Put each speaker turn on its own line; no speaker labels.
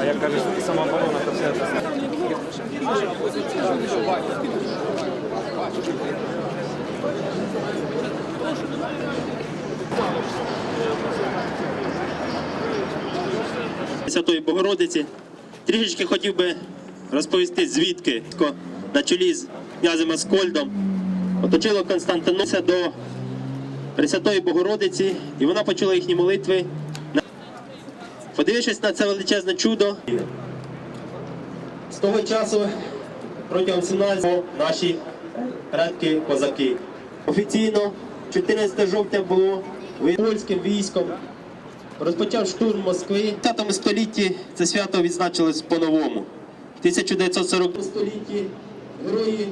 А як кажеш, самооборона, то все це.
Святої Богородиці. Трішечки хотів би розповісти, звідки на чолі з князем Аскольдом оточило Константинося до Пресвятої Богородиці, і вона почула їхні молитви. Подивившись на це величезне чудо, з того часу протягом 17-го наші предки козаки. Офіційно 14 жовтня було польським військом розпочав штурм Москви. В 10 столітті це свято відзначилось по-новому. В 1940 столітті герої